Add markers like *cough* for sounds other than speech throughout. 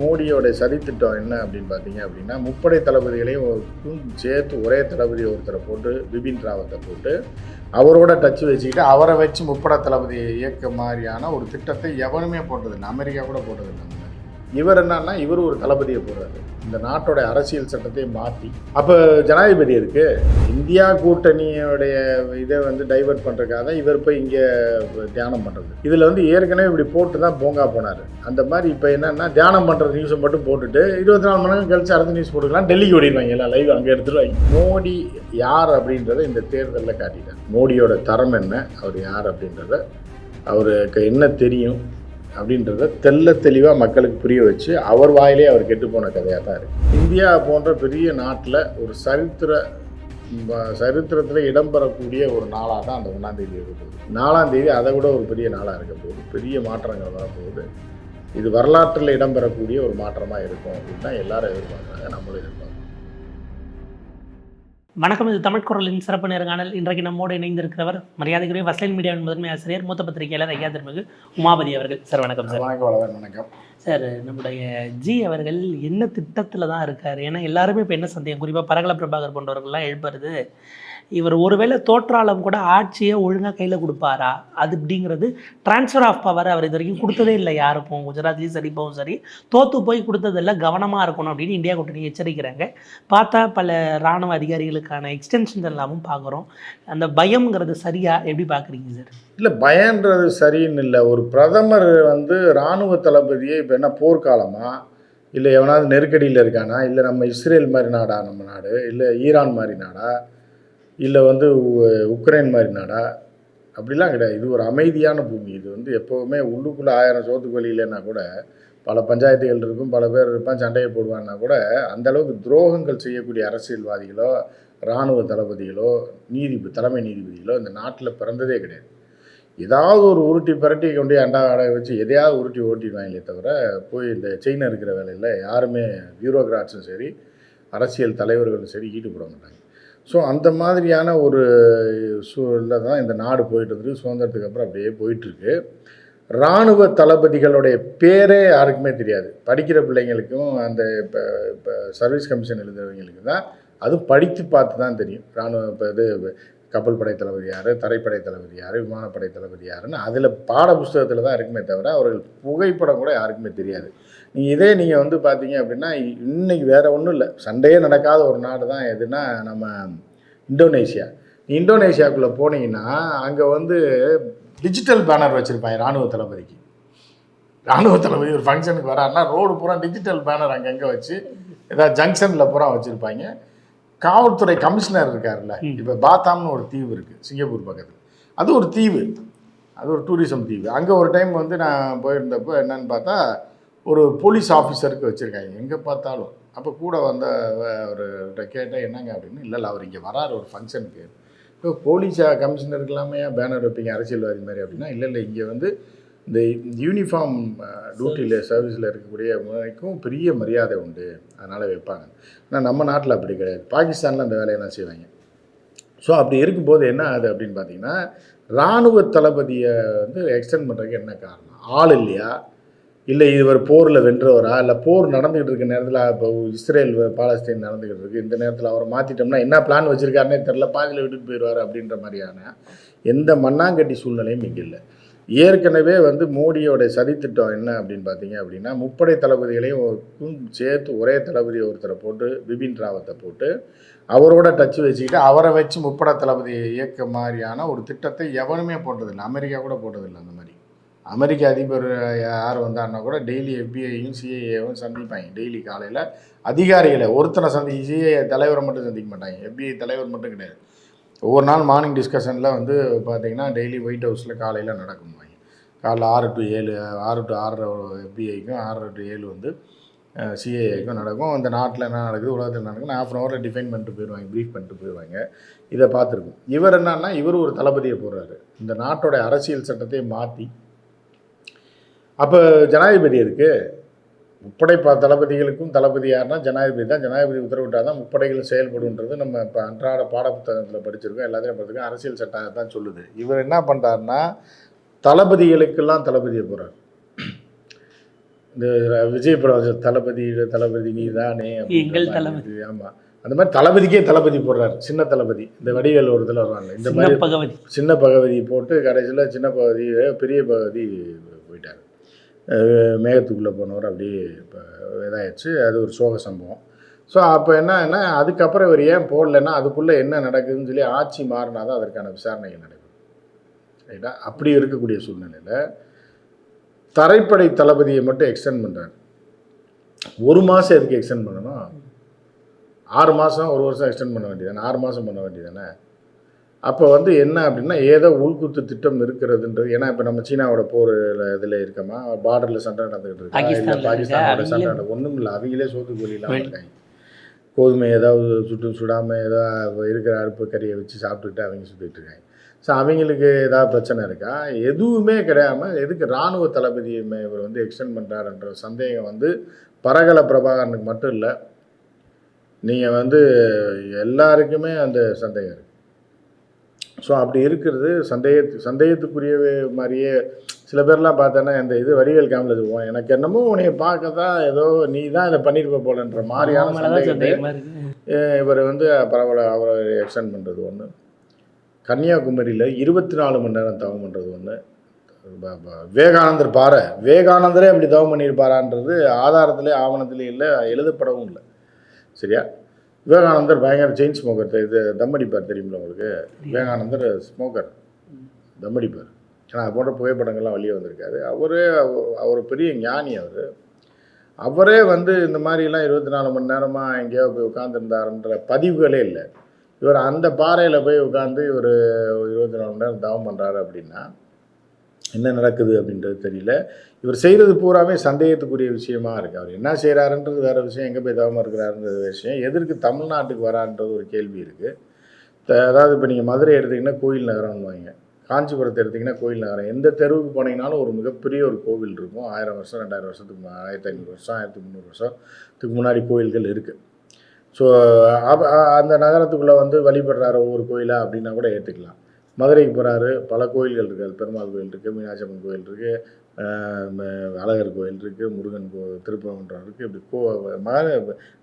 மோடியோட சதித்திட்டம் என்ன அப்படின்னு பார்த்தீங்க அப்படின்னா முப்படை தளபதிகளையும் சேர்த்து ஒரே தளபதி ஒருத்தரை போட்டு பிபின் ராவத்தை போட்டு அவரோட டச் வச்சுக்கிட்டு அவரை வச்சு முப்படை தளபதியை இயக்க மாதிரியான ஒரு திட்டத்தை எவனுமே போட்டதில்லை. அமெரிக்கா கூட போட்டதில்லை. இவர் என்னன்னா இவர் ஒரு தளபதியை போடுறாரு. இந்த நாட்டோட அரசியல் சட்டத்தை மாற்றி அப்போ ஜனாதிபதி இருக்கு இந்தியா கூட்டணியோடைய இதை வந்து டைவர்ட் பண்ணுறதுக்காக தான் இவர் போய் இங்கே தியானம் பண்ணுறது இதில் வந்து ஏற்கனவே இப்படி போட்டு தான் போங்கா போனார். அந்த மாதிரி இப்போ என்னன்னா தியானம் பண்ணுற நியூஸை மட்டும் போட்டுட்டு இருபத்தி நாலு மணி நேரம் கழிச்சு அடுத்த நியூஸ் போட்டுக்கலாம் டெல்லிக்கு ஓடிடுவாங்க எல்லாம் லைவ் அங்கே எடுத்துருவாங்க. மோடி யார் அப்படின்றத இந்த தேர்தலில் காட்டிட்டார். மோடியோட தரம் என்ன அவர் யார் அப்படின்றத அவருக்கு என்ன தெரியும்? அப்படின்றத தெள்ள தெளிவாக மக்களுக்கு புரிய வச்சு அவர் வாயிலே அவர் கெட்டு போன கதையாக தான் இருக்குது இந்தியா போன்ற பெரிய நாட்டில் ஒரு சரித்திர சரித்திரத்தில் இடம்பெறக்கூடிய ஒரு நாளாக தான் அந்த ஒன்றாந்தேதி இருக்க போகுது. நாலாந்தேதி அதை விட ஒரு பெரிய நாளாக இருக்க போகுது. பெரிய மாற்றங்கள் வரப்போகுது இது வரலாற்றில் இடம்பெறக்கூடிய ஒரு மாற்றமாக இருக்கும் அப்படின்னு தான் எல்லாரும் எதிர்பார்க்குறாங்க. நம்மளும் எதிர்பார்க்குறோம். வணக்கம் இது தமிழ் குரலின் சிறப்பு நேர்காணல் இன்றைக்கு நம்மோடு இணைந்திருக்கிறவர் மரியாதைக்குரிய வசலைன் மீடியாவின் முதன்மை ஆசிரியர் மூத்த பத்திரிகையாளர் ஐயா திருமிகு உமாபதி அவர்கள். சார் வணக்கம் சார். வணக்கம் வணக்கம் சார் நம்முடைய ஜி அவர்கள் என்ன திட்டத்தில் தான் இருக்கார்? ஏன்னா எல்லாருமே இப்போ என்ன சந்தேகம்? குறிப்பாக பரகல பிரபாகர் போன்றவர்கள்லாம் எழுப்புறது இவர் ஒருவேளை தோற்றாலும் கூட ஆட்சியை ஒழுங்காக கையில் கொடுப்பாரா? அது அப்படிங்கிறது ட்ரான்ஸ்ஃபர் ஆஃப் பவர் அவர் இது வரைக்கும் கொடுத்ததே இல்லை யாருக்கும். குஜராத்லேயும் சரி இப்போவும் சரி. தோற்று போய் கொடுத்ததில்ல கவனமாக இருக்கணும் அப்படின்னு இந்தியா கூட்டணி எச்சரிக்கிறாங்க. பார்த்தா பல இராணுவ அதிகாரிகளுக்கான எக்ஸ்டென்ஷன் எல்லாமும் பார்க்குறோம். அந்த பயம்ங்கிறது சரியா? எப்படி பார்க்குறீங்க சார்? இல்லை பயன்றது சரின்னு இல்லை. ஒரு பிரதமர் வந்து இராணுவ தளபதியே இப்போ என்ன போர்க்காலமா? இல்லை எவனாவது நெருக்கடியில் இருக்கானா? இல்லை நம்ம இஸ்ரேல் மாதிரி நாடா நம்ம நாடு? இல்லை ஈரான் மாதிரி நாடா? இல்லை வந்து உக்ரைன் மாதிரி நாடா? அப்படிலாம் கிடையாது. இது ஒரு அமைதியான பூமி. இது வந்து எப்போவுமே உள்ளுக்குள்ளே ஆயிரம் சோத்துக்கு வழி இல்லைன்னா கூட பல பஞ்சாயத்துகள் இருக்கும் பல பேர் இருப்பான் சண்டையை போடுவான்னா கூட அந்த அளவுக்கு துரோகங்கள் செய்யக்கூடிய அரசியல்வாதிகளோ இராணுவ தளபதிகளோ நீதி தலைமை நீதிபதிகளோ இந்த நாட்டில் பிறந்ததே கிடையாது. ஏதாவது ஒரு உருட்டி பிரட்டி கொண்டு அண்டா அடை வச்சு எதையாவது உருட்டி ஓட்டிடுவாங்களே தவிர போய் இந்த செயின் இருக்கிற வேலையில் யாருமே பியூரோக்ராட்ஸும் சரி அரசியல் தலைவர்களும் சரி ஈடுபட மாட்டாங்க. ஸோ அந்த மாதிரியான ஒரு சூழலில் தான் இந்த நாடு போயிட்டு இருந்துருக்கு சுதந்திரத்துக்கு அப்புறம் அப்படியே போயிட்டுருக்கு. இராணுவ தளபதிகளுடைய பேரே யாருக்குமே தெரியாது. படிக்கிற பிள்ளைங்களுக்கும் அந்த இப்போ இப்போ சர்வீஸ் கமிஷன் எழுதுறவங்களுக்கு தான் அதுவும் படித்து பார்த்து தான் தெரியும். இராணுவ இப்போ இது கப்பல் படை தளபதி யார் தரைப்படை தளபதி யார் விமானப்படை தளபதி யாருன்னு அதில் பாட புஸ்தகத்தில் தான் இருக்குமே தவிர அவர்கள் புகைப்படம் கூட யாருக்குமே தெரியாது. நீங்கள் இதே நீங்கள் வந்து பார்த்தீங்க அப்படின்னா இன்னைக்கு வேறு ஒன்றும் இல்லை. சண்டையே நடக்காத ஒரு நாடு தான் எதுனா நம்ம இந்தோனேஷியா. இந்தோனேஷியாக்குள்ளே போனீங்கன்னா அங்கே வந்து டிஜிட்டல் பேனர் வச்சுருப்பாங்க இராணுவ தளபதிக்கு. இராணுவ தளபதி ஒரு ஃபங்க்ஷனுக்கு வராருன்னா ரோடு பூரா டிஜிட்டல் பேனர் அங்கங்கே வச்சு ஏதாவது ஜங்ஷனில் பூரா வச்சுருப்பாங்க. காவல்துறை கமிஷனர் இருக்கார்ல இப்போ பாத்தாம்னு ஒரு தீவு இருக்குது சிங்கப்பூர் பக்கத்தில். அது ஒரு தீவு. அது ஒரு டூரிசம் தீவு. அங்கே ஒரு டைம் வந்து நான் போயிருந்தப்போ என்னன்னு பார்த்தா ஒரு போலீஸ் ஆஃபீஸருக்கு வச்சுருக்காங்க. எங்கே பார்த்தாலும். அப்போ கூட வந்த அவர்கிட்ட கேட்டேன் என்னங்க? அப்படின்னு. இல்லை இல்லை அவர் இங்கே வராரு. ஒரு ஃபங்க்ஷனுக்கு இப்போ போலீஸா கமிஷனருக்கு எல்லாமே பேனர் வைப்பீங்க? அரசியல்வாதி மாதிரி? அப்படின்னா இல்லை இல்லை இங்கே வந்து இந்த யூனிஃபார்ம் டியூட்டியில் சர்வீஸில் இருக்கக்கூடிய முறைக்கும் பெரிய மரியாதை உண்டு. அதனால் வைப்பாங்க. ஆனால் நம்ம நாட்டில் அப்படி கிடையாது. பாகிஸ்தானில் அந்த வேலையெல்லாம் செய்வாங்க. ஸோ அப்படி இருக்கும்போது என்ன ஆகுது அப்படின்னு பார்த்தீங்கன்னா இராணுவ தளபதியை வந்து எக்ஸ்டெண்ட் பண்ணுறதுக்கு என்ன காரணம்? ஆள் இல்லையா? இல்லை இவர் போரில் வென்றவரா? இல்லை போர் நடந்துக்கிட்டு இருக்க நேரத்தில் இப்போ இஸ்ரேல் பாலஸ்தீன் நடந்துக்கிட்டு இருக்கு. இந்த நேரத்தில் அவரை மாற்றிட்டோம்னா என்ன பிளான் வச்சுருக்காருனே தெரில பாதியில் விட்டுட்டு போயிடுவார் அப்படின்ற மாதிரியான எந்த மண்ணாங்கட்டி சூழ்நிலையும் இங்கே இல்லை. ஏற்கனவே வந்து மோடியோட சதித்திட்டம் என்ன அப்படின்னு பார்த்தீங்க அப்படின்னா முப்படை தளபதிகளையும் சேர்த்து ஒரே தளபதி ஒருத்தரை போட்டு பிபின் ராவத்தை போட்டு அவரோட டச் வச்சுக்கிட்டு அவரை வச்சு முப்படை தளபதியை இயக்க மாதிரியான ஒரு திட்டத்தை எவனுமே போட்டதில்லை. அமெரிக்கா கூட போட்டதில்லை அந்த மாதிரி. அமெரிக்க அதிபர் யார் வந்தாருன்னா கூட டெய்லி எஃபிஐயும் சிஐஏவும் சந்திப்பாங்க. டெய்லி காலையில் அதிகாரிகளை ஒருத்தனை சந்தி சிஐஏ தலைவரை மட்டும் சந்திக்க மாட்டாங்க. எஃபிஐ தலைவர் மட்டும் கிடையாது. ஒவ்வொரு நாள் மார்னிங் டிஸ்கஷனில் வந்து பார்த்தீங்கன்னா டெய்லி ஒயிட் ஹவுஸில் காலையில் நடக்கும் காலைல ஆறு டு ஏழு ஆறு டு ஆறரை எஃபிஐக்கும் ஆறரை டு ஏழு வந்து சிஏஐக்கும் நடக்கும். இந்த நாட்டில் என்ன நடக்குது உலகத்தில் நடக்குது ஹாஃப் அன் ஹவரில் டிஃபைன் பண்ணிட்டு போயிடுவாங்க ப்ரீஃப் பண்ணிட்டு போயிடுவாங்க இதை பார்த்துருக்கோம். இவர் என்னன்னா இவர் ஒரு தளபதியை போடுறாரு. இந்த நாட்டோட அரசியல் சட்டத்தை மாற்றி அப்போ ஜனாதிபதி இருக்கு. முப்படை ப தளபதிகளுக்கும் தளபதி யாருன்னா ஜனாதிபதி தான். ஜனாதிபதி உத்தரவிட்டால் தான் முப்படைகள் செயல்படுன்றது நம்ம இப்போ அன்றாட பாடப்புத்தகத்தில் படிச்சிருக்கோம். எல்லாத்தையும் படிச்சிருக்கோம் அரசியல் சட்டம் தான் சொல்லுது. இவர் என்ன பண்ணுறாருன்னா தளபதிகளுக்கெல்லாம் தளபதியை போகிறார் இந்த விஜய் படம் தளபதி தளபதி நீ தானே தளபதி. ஆமாம் அந்த மாதிரி தளபதிக்கே தளபதி போடுறாரு. சின்ன தளபதி. இந்த வடிவேல் ஒரு இதில் வருவாங்க இந்த மாதிரி சின்ன பகவதி போட்டு கடைசியில் சின்ன பகவதி பெரிய பகவதி போயிட்டார். மேகத்துக்குள்ளே போனவர் அப்படியே இப்போ இதாகிடுச்சு அது ஒரு சோக சம்பவம். ஸோ அப்போ என்னன்னா அதுக்கப்புறம் இவர் ஏன் போடலைன்னா அதுக்குள்ளே என்ன நடக்குதுன்னு சொல்லி ஆட்சி மாறினா தான் அதற்கான விசாரணைகள் நடக்கும் ரைட்டா? அப்படி இருக்கக்கூடிய சூழ்நிலையில் தரைப்படை தளபதியை மட்டும் எக்ஸ்டெண்ட் பண்ணுறாரு ஒரு மாதம் எதுக்கு எக்ஸ்டெண்ட் பண்ணணும்? ஆறு மாதம் ஒரு வருஷம் எக்ஸ்டெண்ட் பண்ண வேண்டியதானே ஆறு மாதம் பண்ண வேண்டியதானே அப்போ வந்து என்ன அப்படின்னா ஏதோ உள்குத்து திட்டம் இருக்கிறதுன்றது. ஏன்னா இப்போ நம்ம சீனாவோட போர் இதில் இருக்கோமா? பார்டரில் சண்டை நடந்துகிட்டு இருக்கா? இல்லை பாகிஸ்தானோட. சண்டை நட ஒன்றும் இல்லை. அவங்களே சோத்து கோழி இல்லாமல் இருக்காங்க. கோதுமை ஏதாவது சுட்டு சுடாமல் ஏதோ இருக்கிற அடுப்பு கறியை வச்சு சாப்பிட்டுக்கிட்டு அவங்க சுற்றிட்டு இருக்காங்க. ஸோ அவங்களுக்கு ஏதாவது பிரச்சனை இருக்கா? எதுவுமே கிடையாமல் எதுக்கு இராணுவ தளபதியை இவர் வந்து எக்ஸ்டெண்ட் பண்ணுறாருன்ற சந்தேகம் வந்து பரகல பிரபாகரனுக்கு மட்டும் இல்லை நீங்கள் வந்து எல்லாருக்குமே அந்த சந்தேகம் இருக்குது ஸோ அப்படி இருக்கிறது சந்தேகத்து சந்தேகத்துக்குரிய மாதிரியே சில பேர்லாம் பார்த்தோன்னா இந்த இது வடிவேல் காமில் போவோம். எனக்கு என்னமோ உன்னைய பார்க்க தான் ஏதோ நீ தான் இதை பண்ணியிருப்ப போலன்ற மாதிரியான சந்தேகத்தை இவர் வந்து பரவாயில்ல அவரை எக்ஸ்டெண்ட் பண்ணுறது ஒன்று கன்னியாகுமரியில் இருபத்தி நாலு மணி நேரம் தவம் பண்ணுறது ஒன்று விவேகானந்தர் பாறை. விவேகானந்தரே அப்படி தவம் பண்ணியிருப்பாரான்றது ஆதாரத்திலே ஆவணத்திலே இல்லை எழுதப்படவும் இல்லை. சரியா? விவேகானந்தர் பயங்கர செயின் ஸ்மோக்கர் இது தம்மடிப்பார் தெரியுமில்ல உங்களுக்கு? விவேகானந்தர் ஸ்மோக்கர் தம்மடிப்பார் ஏன்னா அது போன்ற புகைப்படங்கள்லாம் வெளியே வந்திருக்காரு அவரே அவ- அவர் பெரிய ஞானி அவர். அவரே வந்து இந்த மாதிரிலாம் இருபத்தி நாலு மணி நேரமாக எங்கேயோ போய் உட்காந்துருந்தாருன்ற பதிவுகளே இல்லை. இவர் அந்த பாறையில் போய் உட்காந்து இவர் இருபத்தி நாலு மணி நேரம் தவம் பண்ணுறாரு அப்படின்னா என்ன நடக்குது அப்படின்றது தெரியல. இவர் செய்கிறது பூராமே சந்தேகத்துக்குரிய விஷயமா இருக்குது அவர் என்ன செய்கிறாருன்றது வேறு விஷயம். எங்கே போய் தவமாக இருக்கிறாருன்றது விஷயம். எதற்கு தமிழ்நாட்டுக்கு வரான்றது ஒரு கேள்வி இருக்குது அதாவது இப்போ நீங்கள் மதுரை எடுத்தீங்கன்னா கோயில் நகரம்னு வாங்க காஞ்சிபுரத்தை எடுத்திங்கன்னா கோயில் நகரம். எந்த தெருவுக்கு போனீங்கனாலும் ஒரு மிகப்பெரிய ஒரு கோவில் இருக்கும். ஆயிரம் வருஷம் ரெண்டாயிரம் வருஷத்துக்கு ஆயிரத்தி ஐநூறு வருஷம் ஆயிரத்தி முந்நூறு வருஷத்துக்கு முன்னாடி கோயில்கள் இருக்குது ஸோ அந்த நகரத்துக்குள்ளே வந்து வழிபடுறாரு ஒவ்வொரு கோயிலாக அப்படின்னா கூட ஏற்றுக்கலாம் மதுரைக்கு போகிறாரு பல கோயில்கள் இருக்குது அது பெருமாள் கோயில் இருக்குது மீனாட்சி அம்மன் கோயில் இருக்குது அழகர் கோயில் இருக்குது முருகன் கோ திருப்பரங்குன்றம் இருக்குது இப்படி கோ மக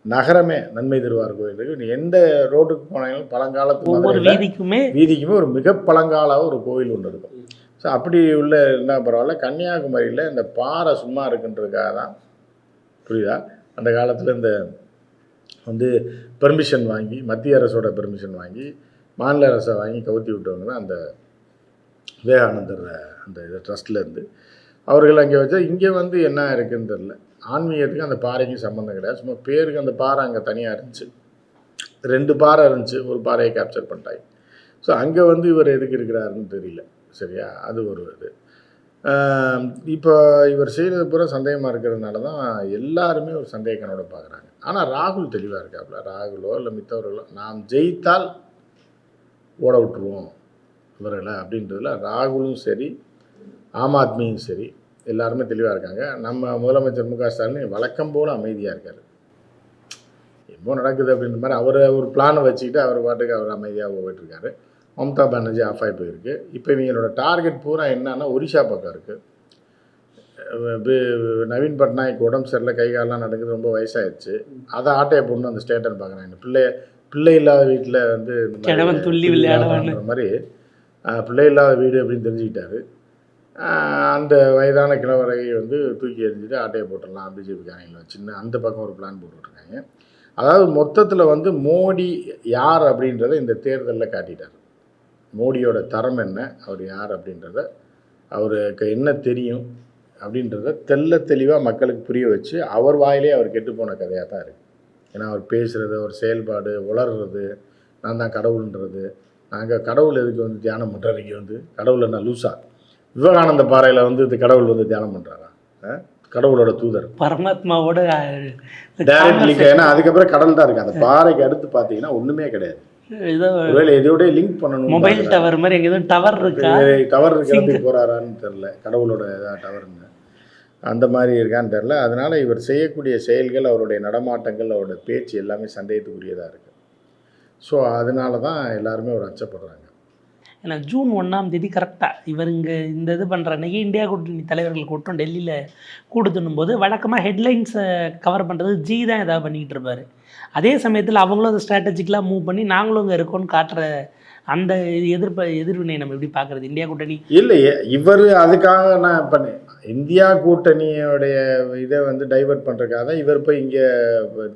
நகரமே நன்மை திருவார் கோயில் இருக்குது நீ எந்த ரோட்டுக்கு போனாலும் பழங்காலத்து ஒவ்வொரு வீதிக்குமே வீதிக்குமே ஒரு மிக பழங்கால ஒரு கோயில் ஒன்று இருக்கும். ஸோ அப்படி உள்ள என்ன பரவாயில்ல கன்னியாகுமரியில் இந்த பாறை சும்மா இருக்குன்றதுக்காக தான் புரியுதா? அந்த காலத்தில் இந்த வந்து பெர்மிஷன் வாங்கி மத்திய அரசோட பெர்மிஷன் வாங்கி மாநில அரசை வாங்கி கவுத்தி விட்டவங்க தான் அந்த விவேகானந்தர் அந்த இது ட்ரஸ்ட்லேருந்து அவர்கள் அங்கே வச்சா இங்கே வந்து என்ன இருக்குன்னு தெரில ஆன்மீகத்துக்கு அந்த பாறைக்கும் சம்மந்தம் கிடையாது. சும்மா பேருக்கு அந்த பாறை அங்கே தனியாக இருந்துச்சு. ரெண்டு பாறை இருந்துச்சு. ஒரு பாறையை கேப்சர் பண்ணிட்டாங்க. ஸோ அங்கே வந்து இவர் எதுக்கு இருக்கிறாருன்னு தெரியல. சரியா? அது ஒரு இது. இப்போ இவர் செய்கிறது பூரா சந்தேகமாக இருக்கிறதுனால தான் எல்லாருமே ஒரு சந்தேகனோட பார்க்குறாங்க. ஆனால் ராகுல் தெளிவாக இருக்காப்புல ராகுலோ இல்லை மித்தவர்களோ நாம் ஜெயித்தால் ஓட விட்டுருவோம் இவர்களை அப்படின்றதுல ராகுலும் சரி ஆம் ஆத்மியும் சரி எல்லாருமே தெளிவாக இருக்காங்க. நம்ம முதலமைச்சர் மு க ஸ்டாலின் வழக்கம் போல் அமைதியாக இருக்கார். எப்போ நடக்குது அப்படின்ற மாதிரி அவர் ஒரு பிளானை வச்சுக்கிட்டு அவர் பாட்டுக்கு அவர் அமைதியாக போயிட்டுருக்காரு மம்தா பானர்ஜி ஆஃப் ஆகி போயிருக்கு. இப்போ இவங்களோட டார்கெட் பூரா என்னன்னா ஒரிஷா பக்கம் இருக்குது நவீன் பட்நாயக் உடம்பு சரியில்லை கை காலெலாம் நடக்குது ரொம்ப வயசாகிடுச்சு அதை ஆட்டையை போடணும் அந்த ஸ்டேட்டர் பார்க்குறாங்க பிள்ளை பிள்ளை இல்லாத வீட்டில் வந்து கிழவன் துள்ளி விளையாடுவான்னு. விளையாடுற மாதிரி பிள்ளை இல்லாத வீடு அப்படின்னு தெரிஞ்சுக்கிட்டாரு. அந்த வயதான கிழவரை வந்து தூக்கி எறிஞ்சிட்டு ஆட்டையை போட்டுடலாம் பிஜேபிக்காரங்களை சின்ன அந்த பக்கம் ஒரு பிளான் போட்டுட்ருக்காங்க. அதாவது மொத்தத்தில் வந்து மோடி யார் அப்படின்றத இந்த தேர்தலில் காட்டிட்டார். மோடியோட தரம் என்ன அவர் யார் அப்படின்றத அவருக்கு என்ன தெரியும் அப்படின்றத தெள்ள தெளிவாக மக்களுக்கு புரிய வச்சு அவர் வாயிலே அவர் கெட்டு போன கதையாக தான் இருக்குது ஏன்னா அவர் பேசுகிறது அவர் செயல்பாடு உளர்றது நான் தான் கடவுள்ன்றது. நாங்கள் கடவுள் எதுக்கு வந்து தியானம் பண்ணுறாரு இங்கே வந்து? கடவுள் என்ன லூசா? விவேகானந்த பாறையில் வந்து இது கடவுள் வந்து தியானம் பண்ணுறாரா கடவுளோட தூதர். பரமாத்மாவோட டைரக்ட் லிங்க் ஏன்னா அதுக்கப்புறம் கடல் தான் இருக்குது அந்த பாறைக்கு அடுத்து பார்த்தீங்கன்னா ஒன்றுமே கிடையாது. ஒருவேளை எதையோட லிங்க் பண்ணணும் மொபைல் டவர் மாதிரி எங்க டவர் இருக்கா? டவர் இருக்க இடத்துக்கு போறாரான்னு தெரில கடவுளோட ஏதாவது டவர்னு அந்த மாதிரி இருக்கான்னு தெரில அதனால இவர் செய்யக்கூடிய செயல்கள் அவருடைய நடமாட்டங்கள் அவருடைய பேச்சு எல்லாமே சந்தேகத்துக்குரியதாக இருக்குது ஸோ அதனால தான் எல்லாருமே ஒரு அச்சப்படுறாங்க. ஏன்னா ஜூன் ஒன்றாம் தேதி கரெக்டாக இவர் இங்கே இந்த இது பண்ணுற அன்னைக்கு இந்தியா கூட்டணி தலைவர்கள் கூட்டம் டெல்லியில் கூடுதுன்னும் போது வழக்கமாக ஹெட்லைன்ஸை கவர் பண்ணுறது ஜி தான் ஏதாவது பண்ணிக்கிட்டு இருப்பார். அதே சமயத்தில் அவங்களும் அதை ஸ்ட்ராட்டஜிக்கலாக மூவ் பண்ணி நாங்களும் இங்கே இருக்கோம்னு காட்டுற அந்த எதிர்ப்ப எதிர்வினை நம்ம எப்படி பார்க்குறது? இந்தியா கூட்டணி இல்லையே இவர் அதுக்காக நான் பண்ணேன் இந்தியா கூட்டணியோடைய இதை வந்து டைவர்ட் பண்ணுறதுக்காக தான் இவர் போய் இங்கே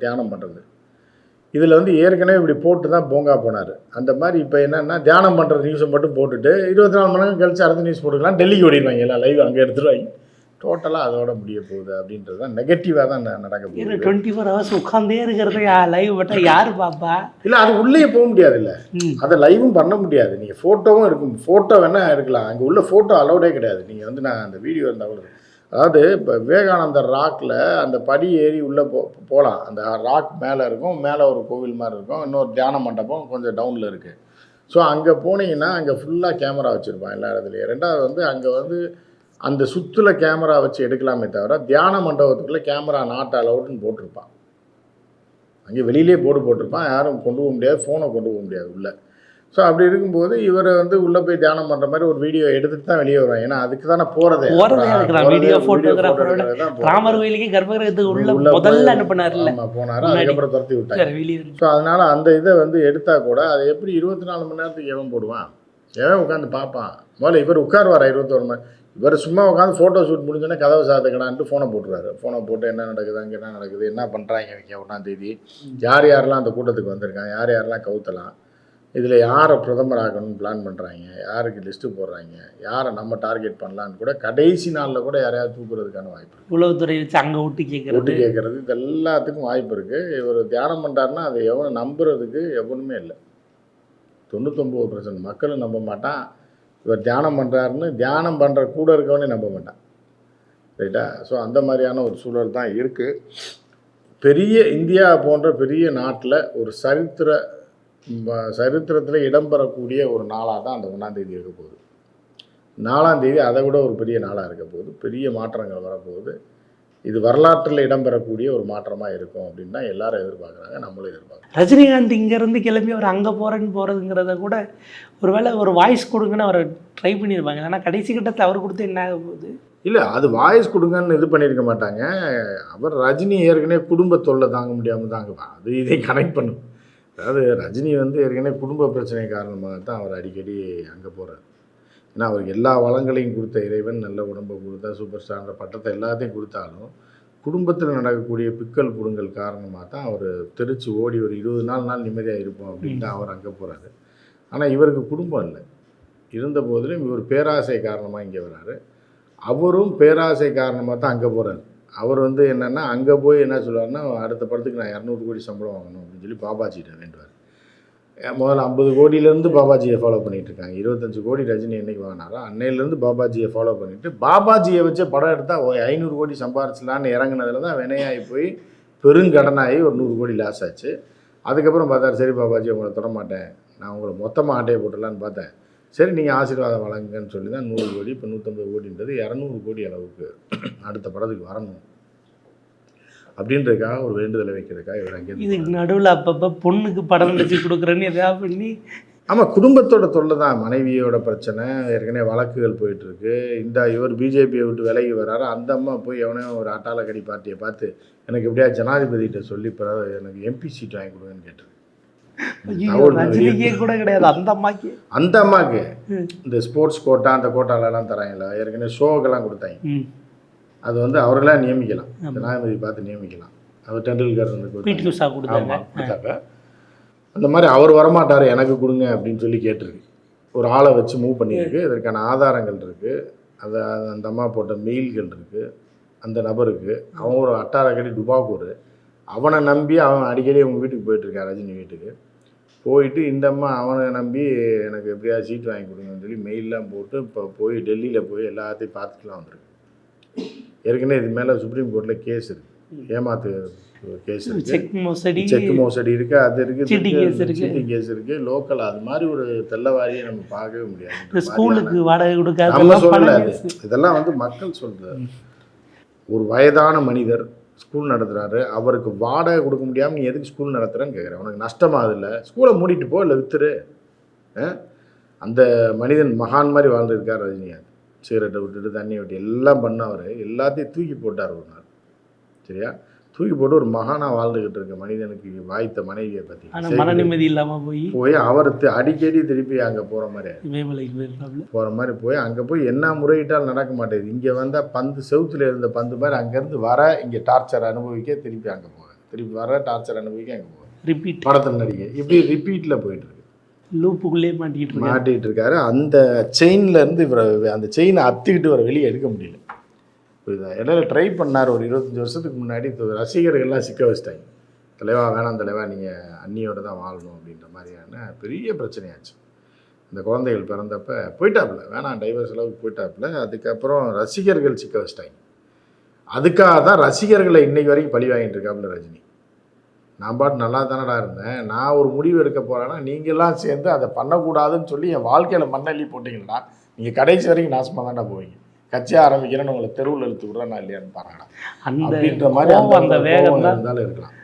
தியானம் பண்ணுறது இதில் வந்து ஏற்கனவே இப்படி போட்டு தான் போங்கா போனார். அந்த மாதிரி இப்போ என்னென்னா தியானம் பண்ணுற நியூஸை மட்டும் போட்டுட்டு இருபத்தி நாலு மணி நேரம் கழிச்சு அடுத்த நியூஸ் போட்டுக்கலாம். டெல்லிக்கு ஓடிடுவாங்க எல்லாம் லைவ் அங்கே எடுத்துருவாங்க. டோட்டலாக அதோட முடிய போகுது அப்படின்றது தான் நெகட்டிவாக தான் நடக்க போகுது. டுவெண்ட்டி ஃபோர் ஹவர்ஸ் உட்காந்தே இருக்கிறது லைவ் பட்டா யார் பாப்பா? இல்லை அது உள்ளே போக முடியாது இல்லை அதை லைவும் பண்ண முடியாது. நீங்கள் ஃபோட்டோவும் இருக்கும் ஃபோட்டோ வேணால் எடுக்கலாம். அங்கே உள்ள ஃபோட்டோ அலௌடே கிடையாது. நீங்கள் வந்து நான் அந்த வீடியோ இருந்தால் கூட. அதாவது இப்போ விவேகானந்தர் ராக்கில் அந்த படி ஏறி உள்ளே போ போகலாம் அந்த ராக் மேலே இருக்கும் மேலே ஒரு கோவில் மாதிரி இருக்கும். இன்னொரு தியான மண்டபம் கொஞ்சம் டவுனில் இருக்குது ஸோ அங்கே போனீங்கன்னா அங்கே ஃபுல்லாக கேமரா வச்சுருப்பான் எல்லா இடத்துலையும். ரெண்டாவது வந்து அங்கே வந்து அந்த சுற்றுல கேமரா வச்சு எடுக்கலாமே தவிர தியான மண்டபத்துக்குள்ளே கேமரா நாட் அலவுட்னு போட்டிருப்பான். அங்கே வெளியிலே போர்டு போட்டிருப்பான். யாரும் கொண்டு போக முடியாது ஃபோனை கொண்டு போக முடியாது உள்ளே. ஸோ அப்படி இருக்கும்போது இவரை வந்து உள்ளே போய் தியானம் பண்ணுற மாதிரி ஒரு வீடியோ எடுத்துட்டு தான் வெளியே வருவாங்க ஏன்னா அதுக்கு தானே போகிறதே. வீடியோ ராமர் கோயிலுக்கு கர்ப்பகிரகத்துக்கு உள்ள முதல்ல அனுப்புனார்ல. ஆமாம் போனார். அதுக்கப்புறம் துரத்தி விட்டாங்க ஸோ அதனால் அந்த இதை வந்து எடுத்தால் கூட அதை எப்படி இருபத்தி நாலு மணி நேரத்துக்கு எவன் போடுவான்? எவன் உட்காந்து பார்ப்பான். முதல்ல இவர் உட்காருவார் இருபத்தொரு மணி இவர் சும்மா உட்காந்து ஃபோட்டோ ஷூட் முடிஞ்சோடனே கதவை சாத்துக்கடான்ட்டு ஃபோனை போட்டுருவாரு. ஃபோனை போட்டு என்ன நடக்குது அங்கே என்ன நடக்குது என்ன பண்ணுறாங்க இவங்க ஒன்றாம் தேதி? யார் யாரெல்லாம் அந்த கூட்டத்துக்கு வந்திருக்காங்க? யார் யாரெல்லாம் கவுத்தலாம்? இதில் யாரை பிரதமர் ஆக்கணும்னு பிளான் பண்ணுறாங்க யாருக்கு லிஸ்ட்டு போடுறாங்க? யாரை நம்ம டார்கெட் பண்ணலான்னு கூட கடைசி நாளில் கூட யாரையாவது தூக்குறதுக்கான வாய்ப்பு. உளவுத்துறை வச்சு அங்க விட்டு கேட்கறது கேட்கறது இது எல்லாத்துக்கும் வாய்ப்பு இருக்குது இவர் தியானம் பண்ணுறாருன்னா அதை எவனை நம்புறதுக்கு எவனுமே இல்லை. தொண்ணூத்தொம்பது பர்சன்ட் மக்களும் நம்ப மாட்டான். இவர் தியானம் பண்ணுறாருன்னு தியானம் பண்ணுற கூட இருக்கவனே நம்ப மாட்டான். ரைட்டா? ஸோ அந்த மாதிரியான ஒரு சூழல் தான் இருக்குது பெரிய இந்தியா போன்ற பெரிய நாட்டில் ஒரு சரித்திர சரித்திரத்தில் இடம்பெறக்கூடிய ஒரு நாளாக தான் அந்த ஒன்றாந்தேதி இருக்க போகுது. நாலாம் தேதி அதை விட ஒரு பெரிய நாளாக இருக்க போகுது. பெரிய மாற்றங்கள் வரப்போகுது. இது வரலாற்றில் இடம்பெறக்கூடிய ஒரு மாற்றமாக இருக்கும் அப்படின்னு தான் எல்லாரும் எதிர்பார்க்குறாங்க. நம்மளும் எதிர்பார்க்குறோம். ரஜினிகாந்த் இங்க இருந்து கிளம்பி அவர் அங்க போறேன்னு போறதுங்கிறத கூட ஒருவேளை ஒரு வாய்ஸ் கொடுங்கன்னு அவர் ட்ரை பண்ணியிருப்பாங்க ஆனா கடைசி கட்டத்தில் அவர் கொடுத்து என்ன ஆக போகுது? இல்லை அது வாய்ஸ் கொடுங்கன்னு இது பண்ணியிருக்க மாட்டாங்க. அவர் ரஜினி ஏற்கனவே குடும்ப தொல்லை தாங்க முடியாமல் தாங்க அது இதை கனெக்ட் பண்ணும். அதாவது ரஜினி வந்து ஏற்கனவே குடும்ப பிரச்சனை காரணமாக தான் அவர் அடிக்கடி அங்கே போகிறார் ஏன்னா அவருக்கு எல்லா வளங்களையும் கொடுத்த இறைவன் நல்ல உடம்பை கொடுத்தா சூப்பர் ஸ்டார்ன்ற பட்டத்தை எல்லாத்தையும் கொடுத்தாலும் குடும்பத்தில் நடக்கக்கூடிய பிக்கல் புடுங்கல் காரணமாக தான் அவர் தெரிச்சு ஓடி ஒரு இருபது நாள் நாள் நிம்மதியாக இருப்போம் அப்படின்னு தான் அவர் அங்கே போகிறாரு ஆனால் இவருக்கு குடும்பம் இல்லை. இருந்த போதிலும் இவர் பேராசை காரணமாக இங்கே வராரு. அவரும் பேராசை காரணமாக தான் அங்கே போகிறார் அவர் வந்து என்னென்னா அங்கே போய் என்ன சொல்லுவாருன்னா அடுத்த படத்துக்கு நான் இரநூறு கோடி சம்பளம் வாங்கணும் அப்படின்னு சொல்லி பாபாஜிகிட்ட வேண்டுவார். முதல்ல ஐம்பது கோடியிலேருந்து பாபாஜியை ஃபாலோ பண்ணிகிட்ருக்காங்க இருக்காங்க இருபத்தஞ்சு கோடி ரஜினி என்னைக்கு வாங்கினாரோ அன்னையிலேருந்து பாபாஜியை ஃபாலோ பண்ணிட்டு பாபாஜியை வச்சு படம் எடுத்தால் ஐநூறு கோடி சம்பாரிச்சலான்னு இறங்குனதுல தான் வினையாகி போய் பெருங்கடனாகி ஒரு நூறு கோடி லாஸ் ஆச்சு. அதுக்கப்புறம் பார்த்தாரு சரி பாபாஜி உங்களை தொடமாட்டேன் நான் உங்களை மொத்தமாக ஆட்டையை போட்டுடலான்னு பார்த்தேன். சரி நீங்கள் ஆசீர்வாதம் வழங்குங்கன்னு சொல்லி தான் நூறு கோடி இப்போ நூற்றம்பது கோடின்றது இரநூறு கோடி அளவுக்கு அடுத்த படத்துக்கு வரணும். அப்படின்றதுக்காக ஒரு வேண்டுதலை வைக்கிறதுக்காக இவர் அங்கே இதுக்கு நடுவுல அப்பப்ப பொண்ணுக்கு படம் நடிச்சு கொடுக்குறேன்னு எதாவது பண்ணி ஆமாம் குடும்பத்தோட தொல்லை தான். மனைவியோட பிரச்சனை ஏற்கனவே வழக்குகள் போயிட்டு இருக்கு இந்த இவர் பிஜேபியை விட்டு விலகி வராரு. அந்த அம்மா போய் எவனையோ ஒரு அட்டாளக்கடி பார்ட்டியை பார்த்து எனக்கு எப்படியா ஜனாதிபதிகிட்ட சொல்லி எனக்கு எம்பி சீட் வாங்கி கொடுங்கன்னு ரஜினிக்கே கூட கிடையாது. அந்த அம்மாக்கு. அந்த அம்மாவுக்கு ம். இந்த ஸ்போர்ட்ஸ் கோட்டா அந்த கோட்டாலெல்லாம் தராங்களா ஏற்கனவே ஷோக்கெல்லாம் கொடுத்தாங்க. அது வந்து அவர்களா நியமிக்கலாம். ஜனாதிபதி பார்த்து நியமிக்கலாம். அவர் டெண்டுல்கர் வந்து பிடி கொடுத்தாங்க. உஷா கொடுத்தாங்க. ஆமா, கொடுத்தாங்க. அந்த மாதிரி அவர் வரமாட்டார் எனக்கு கொடுங்க அப்படின்னு சொல்லி கேட்டிருக்கு. ஒரு ஆளை வச்சு மூவ் பண்ணியிருக்கு. இதற்கான ஆதாரங்கள் இருக்குது அது அந்த அம்மா போட்ட மெயில்கள் இருக்குது அந்த நபருக்கு அவன் ஒரு அட்டாரக்கடி டுபாக்கூர் அவனை நம்பி அவன் அடிக்கடி அவங்க வீட்டுக்கு போயிட்டுருக்கான் ரஜினி வீட்டுக்கு. போயிட்டு இந்த அம்மா அவனை நம்பி எனக்கு எப்படியாவது சீட் வாங்கி கொடுங்கன்னு சொல்லி மெயிலெலாம் போட்டு இப்போ போய் டெல்லியில் போய் எல்லாத்தையும் பார்த்துட்டுலாம் வந்திருக்கு. ஏற்கனவே இது மேலே சுப்ரீம் கோர்ட்டில் கேஸ் இருக்குது ஏமாத்து கேஸ் இருக்குது செக் மோசடி. செக் மோசடி இருக்கு அது இருக்கு இது Cheating case இருக்கு. சீட்டிங் கேஸ் லோக்கல் அது மாதிரி ஒரு தெல்லவாரியை நம்ம பார்க்கவே முடியாது. ஸ்கூலுக்கு வாடகை கொடுக்காத நம்ம சொல்லல. இதெல்லாம் வந்து மக்கள் சொல்றது ஒரு வயதான மனிதர் ஸ்கூல் நடத்துறாரு. அவருக்கு வாடகை கொடுக்க முடியாம நீ எதுக்கு ஸ்கூல் நடத்துறேன்னு கேட்குறேன் உனக்கு நஷ்டமாகுது இல்லை. ஸ்கூலை மூடிட்டு போ இல்லை வித்துரு. அந்த மனிதன் மகான் மாதிரி வாழ்ந்துருக்கார் ரஜினிகாந்த். சிகரெட்டை விட்டுட்டு தண்ணியை விட்டு எல்லாம் பண்ணவர். எல்லாத்தையும் தூக்கி போட்டார் ஒரு நாள். சரியா? தூக்கி போட்டு ஒரு மகானாக வாழ்ந்துக்கிட்டு இருக்க மனிதனுக்கு வாய்த்த மனைவியை ஆனா மன பற்றி நிம்மதி இல்லாம போய் போய் அவர் தி- அடிக்கடி திருப்பி அங்கே போகிற மாதிரி போகிற மாதிரி போய் அங்கே போய் என்ன முறையிட்டால் நடக்க மாட்டேங்குது இங்கே வந்தால் பந்து செவுத்துல இருந்த பந்து மாதிரி அங்கேருந்து வர இங்கே டார்ச்சர் அனுபவிக்க திருப்பி அங்கே போக திருப்பி வர டார்ச்சர் அனுபவிக்க அங்கே போக ரிப்பீட் படத்தில் நடிகை இப்படி ரிப்பீட்டில் போயிட்டு இருக்கு. லூப்புக்குள்ளே மாட்டிக்கிட்டு இருக்காரு. மாட்டிகிட்டு இருக்காரு. அந்த செயின்ல இருந்து இவரை அந்த செயினை அத்திக்கிட்டு வர வெளியே எடுக்க முடியல. புரியுதா? இடையில ட்ரை பண்ணார் ஒரு இருபத்தஞ்சி வருஷத்துக்கு முன்னாடி. ரசிகர்கள்லாம் சிக்க வச்சிட்டாங்க. தலைவா வேணாம் தலைவா நீங்கள் அண்ணியோட தான் வாழணும் அப்படின்ற மாதிரியான பெரிய பிரச்சனையாச்சு. இந்த குழந்தைகள் பிறந்தப்ப போயிட்டாப்புல. வேணாம் டைவர்ஸ் அளவுக்கு போயிட்டாப்புல. அதுக்கப்புறம் ரசிகர்கள் சிக்க வச்சிட்டாங்க. அதுக்காக தான் ரசிகர்களை இன்னைக்கு வரைக்கும் பழி வாங்கிட்டு இருக்காப்புல ரஜினி. நான் பாட்டு நல்லா தானடா இருந்தேன். நான் ஒரு முடிவு எடுக்க போகிறேன்னா நீங்கள்லாம் சேர்ந்து அதை பண்ணக்கூடாதுன்னு சொல்லி என் வாழ்க்கையில் மண்ணள்ளி போட்டிங்களா நீங்கள் கடைசி வரைக்கும் நாசமாக தானே போவீங்க. கட்சி ஆரம்பிக்கிறேன்னு உங்களை தெருவில் இழுத்து விட்றேன் நான் இல்லையான்னு பாருங்கடா. அப்படின்ற மாதிரி அந்த வேகம் இருந்தாலும் இருக்கலாம்.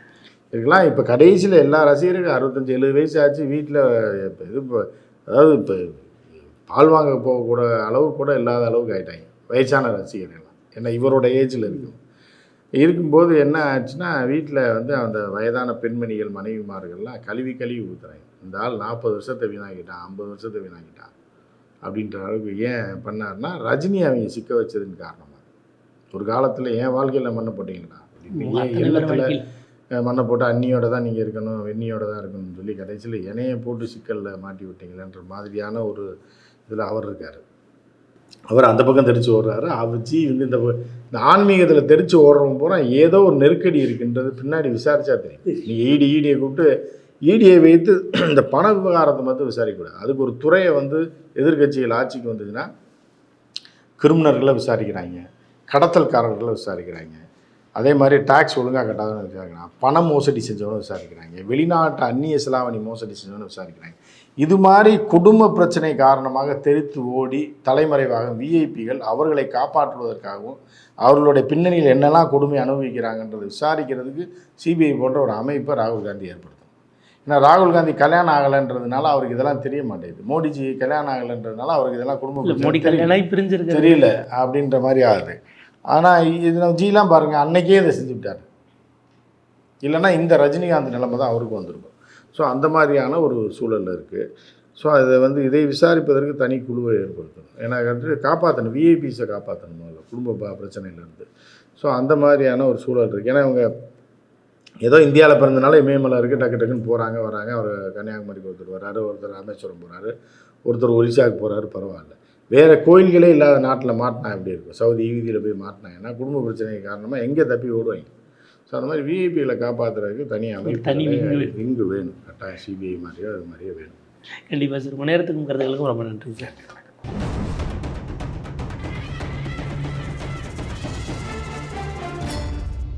இருக்கலாம். இப்போ கடைசியில் எல்லா ரசிகருக்கும் அறுபத்தஞ்சு எழுபது வயசு ஆச்சு. வீட்டில் இது இப்போ அதாவது இப்போ பால் வாங்க போகக்கூட அளவு கூட இல்லாத அளவுக்கு ஆயிட்டாங்க. வயசான ரசிகர்கள்லாம். ஏன்னா இவரோட ஏஜில் இருக்கும் இருக்கும்போது என்ன ஆச்சுன்னா வீட்டில் வந்து அந்த வயதான பெண்மணிகள் மனைவிமார்கள்லாம் கழுவி கழுவி ஊற்றுறாங்க இந்த ஆள் நாற்பது வருஷத்தை வீணாக்கிட்டான் ஐம்பது வருஷத்தை வீணாக்கிட்டான் அப்படின்ற அளவுக்கு ஏன் பண்ணாருன்னா ரஜினி அவங்க சிக்க வச்சதுன்னு காரணமாக ஒரு காலத்தில் என் வாழ்க்கையில் மண்ணை போட்டிங்களா? ஏன் இல்லத்தில். மண்ணை போட்டு அண்ணியோட தான் நீங்கள் இருக்கணும் வெண்ணியோட தான் இருக்கணும்னு சொல்லி கடைசியில் என்னைய போட்டு சிக்கலில் மாட்டி விட்டீங்களேன்ற மாதிரியான ஒரு இதில் அவர் இருக்கார். அவர் அந்த பக்கம் தெரிச்சு ஓடுறாரு. ஜி வந்து இந்த இந்த ஆன்மீகத்தில் தெரிச்சு ஓடுறவங்க பூரா ஏதோ ஒரு நெருக்கடி இருக்குன்றது பின்னாடி விசாரிச்சா தெரியும். நீங்கள் ஈடி ஈடியை கூப்பிட்டு ஈடியை வைத்து *clears throat* இந்த பண விவகாரத்தை மட்டும் விசாரிக்கக்கூடாது. அதுக்கு ஒரு துறையை வந்து எதிர்க்கட்சிகள் ஆட்சிக்கு வந்ததுன்னா கிரிமினர்களை விசாரிக்கிறாங்க. கடத்தல்காரர்களை விசாரிக்கிறாங்க. அதே மாதிரி டாக்ஸ் ஒழுங்காக கட்டாதவங்க விசாரிக்கிறாங்க. பண மோசடி செஞ்சவனும் விசாரிக்கிறாங்க. வெளிநாட்டு அந்நிய செலாவணி மோசடி செஞ்சவனும் விசாரிக்கிறாங்க. இது மாதிரி குடும்ப பிரச்சனை காரணமாக தெரித்து ஓடி தலைமறைவாக விஐபிகள் அவர்களை காப்பாற்றுவதற்காகவும் அவர்களுடைய பின்னணியில் என்னெல்லாம் கொடுமை அனுபவிக்கிறாங்கன்றதை விசாரிக்கிறதுக்கு சிபிஐ போன்ற ஒரு அமைப்பை ராகுல் காந்தி ஏற்படுத்தும். ஏன்னா ராகுல் காந்தி கல்யாணம் ஆகலைன்றதுனால அவருக்கு இதெல்லாம் தெரிய மாட்டேங்குது. மோடிஜி கல்யாணம் ஆகலைன்றதுனால அவருக்கு இதெல்லாம் குடும்ப தெரியல அப்படின்ற மாதிரி ஆகுது. ஆனால் இது நம்ம ஜிலாம் பாருங்கள் அன்னைக்கே இதை செஞ்சு விட்டார். இல்லைன்னா இந்த ரஜினிகாந்த் நிலைமை தான் அவருக்கு வந்திருக்கும். ஸோ அந்த மாதிரியான ஒரு சூழல் இருக்குது ஸோ அதை வந்து இதை விசாரிப்பதற்கு தனி குழுவை ஏற்படுத்தணும். ஏன்னா வந்து காப்பாற்றணும் விஐபிஸை காப்பாற்றணும் முதல்ல குடும்ப பிரச்சனையிலேருந்து. ஸோ அந்த மாதிரியான ஒரு சூழல் இருக்குது ஏன்னா இவங்க ஏதோ இந்தியாவில் பிறந்தனால இமயமலை இருக்குது டக்கு டக்குன்னு போகிறாங்க வராங்க. அவர் கன்னியாகுமரிக்கு ஒருத்தர் வராரு ஒருத்தர் ராமேஸ்வரம் போகிறாரு ஒருத்தர் ஒரிசாவுக்கு போகிறாரு பரவாயில்ல. வேறு கோயில்களே இல்லாத நாட்டில் மாட்டினா எப்படி இருக்கும்? சவுதி ஈவிதியில் போய் மாட்டினாங்கன்னா குடும்ப பிரச்சனை காரணமாக எங்கே தப்பி ஓடுவாங்க? ஸோ அந்த மாதிரி விஐபிகளை காப்பாற்றுறதுக்கு தனி அமைப்பு தனி. விங்கு வேணும். கட்டாயம் சிபிஐ மாதிரியோ அது மாதிரியோ வேணும். கண்டிப்பா சார் உங்க நேரத்துக்கும் ரொம்ப நன்றி சார்